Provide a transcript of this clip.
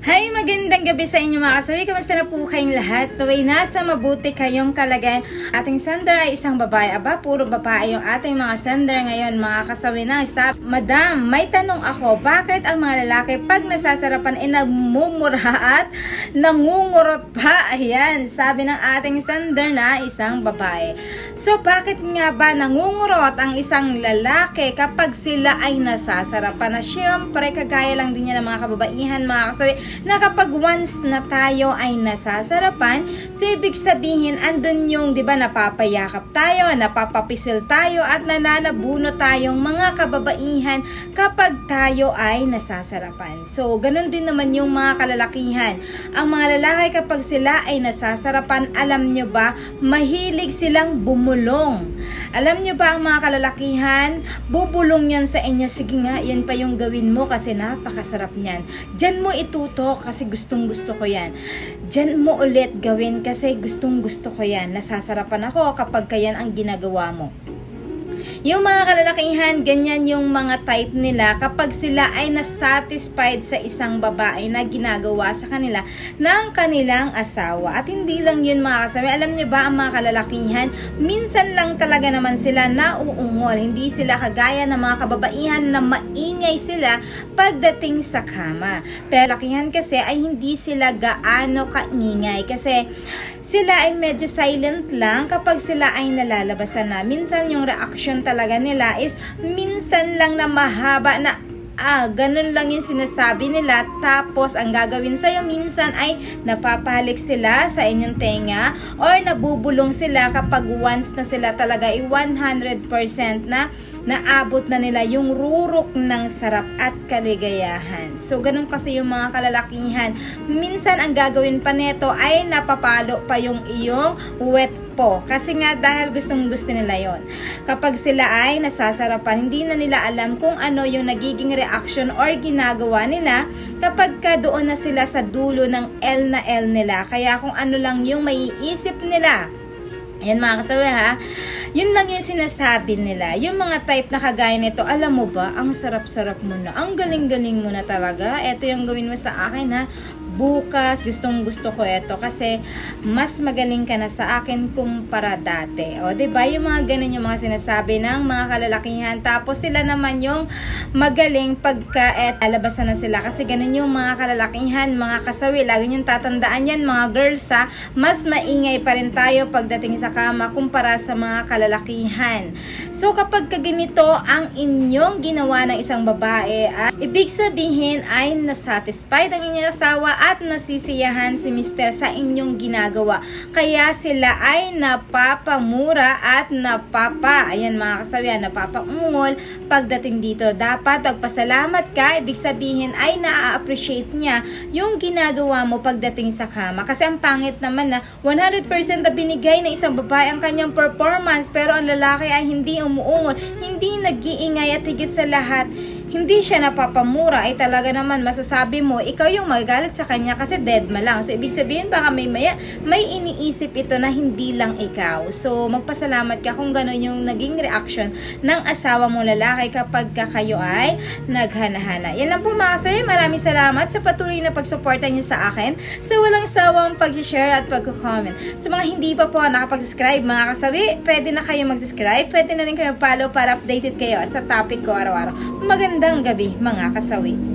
Hi, magandang gabi sa inyo mga kasawi. Kamusta na po kayong lahat? Naway nasa mabuti kayong kalagayan. Ating sender ay isang babae. Aba, puro babae yung ating mga sender ngayon mga kasawi na. Sa, Madam, may tanong ako, bakit ang mga lalaki pag nasasarapan ay nagmumura at nangungurot pa? Ayan, sabi ng ating sender na isang babae. So, bakit nga ba nangungurot ang isang lalaki kapag sila ay nasasarapan? Na syempre, kagaya lang din yan ng mga kababaihan, mga kasawi, na kapag once na tayo ay nasasarapan, so ibig sabihin, andun yung, di ba, napapayakap tayo, napapapisil tayo, at nananabuno tayong mga kababaihan kapag tayo ay nasasarapan. So, ganun din naman yung mga kalalakihan. Ang mga lalaki kapag sila ay nasasarapan, alam nyo ba, mahilig silang bumulong. Alam nyo ba ang mga kalalakihan, bubulong yan sa inyo. Sige nga, yan pa yung gawin mo kasi napakasarap niyan. Diyan mo ituto kasi gustong gusto ko yan. Diyan mo ulit gawin kasi gustong gusto ko yan. Nasasarapan ako kapag kayan ang ginagawa mo. Yung mga kalalakihan, ganyan yung mga type nila kapag sila ay nasatisfied sa isang babae na ginagawa sa kanila ng kanilang asawa. At hindi lang yun mga kasabi. Alam niyo ba ang mga kalalakihan, minsan lang talaga naman sila nauungol. Hindi sila kagaya ng mga kababaihan na maingay sila pagdating sa kama. Pero lakihan kasi ay hindi sila gaano kaingay kasi sila ay medyo silent lang kapag sila ay nalalabasan na. Minsan yung reaction talaga nila is minsan lang na mahaba na ah, ganun lang yung sinasabi nila. Tapos, ang gagawin sa'yo minsan ay napapahalik sila sa inyong tenga or nabubulong sila kapag once na sila talaga ay 100% na naabot na nila yung rurok ng sarap at kaligayahan. So, ganun kasi yung mga kalalakihan. Minsan, ang gagawin pa neto ay napapalo pa yung iyong wet po. Kasi nga, dahil gustong gusto nila yon Kapag sila ay nasasarapan, hindi na nila alam kung ano yung nagiging reaction or ginagawa nila kapag ka doon na sila sa dulo ng L na L nila. Kaya kung ano lang yung maiisip nila, Ayan mga kasawi ha. Yun lang yung sinasabi nila. Yung mga type na kagaya nito, alam mo ba, ang sarap-sarap mo na. Ang galing-galing mo na talaga. Ito yung gawin mo sa akin ha. Bukas, gustong gusto ko ito kasi mas magaling ka na sa akin kumpara dati. O, ba Yung mga ganun yung mga sinasabi ng mga kalalakihan. Tapos sila naman yung magaling pagka et alabasan na sila kasi ganun yung mga kalalakihan, mga kasawi. Lagi yung tatandaan yan mga girls ha. Mas maingay pa rin tayo pagdating sa kama kumpara sa mga kalalakihan. So kapag kaganito ang inyong ginawa ng isang babae, at ibig sabihin ay nasatisfied ang inyong asawa at nasisiyahan si mister sa inyong ginagawa. Kaya sila ay napapamura at napapa, ayan mga kasawian, napapaungol pagdating dito. Dapat magpasalamat ka, ibig sabihin ay na-appreciate niya yung ginagawa mo pagdating sa kama. Kasi ang pangit naman na 100% na binigay ng isang babae ang kanyang performance pero ang lalaki ay hindi umuungol, hindi nag-iingay at higit sa lahat hindi siya napapamura ay talaga naman masasabi mo, ikaw yung magagalit sa kanya kasi dead ma lang. So, ibig sabihin baka may maya, may iniisip ito na hindi lang ikaw. So, magpasalamat ka kung gano'n yung naging reaction ng asawa mo lalaki kapag ka kayo ay naghanahana. Yan lang po mga kasabi. Maraming salamat sa patuloy na pagsuporta niyo sa akin sa walang sawang pag-share at pag-comment. Sa mga hindi pa po nakapag-subscribe mga kasabi, pwede na kayo mag-subscribe. Pwede na rin kayo follow para updated kayo sa topic ko araw-araw. Magandang gabi mga kasawi.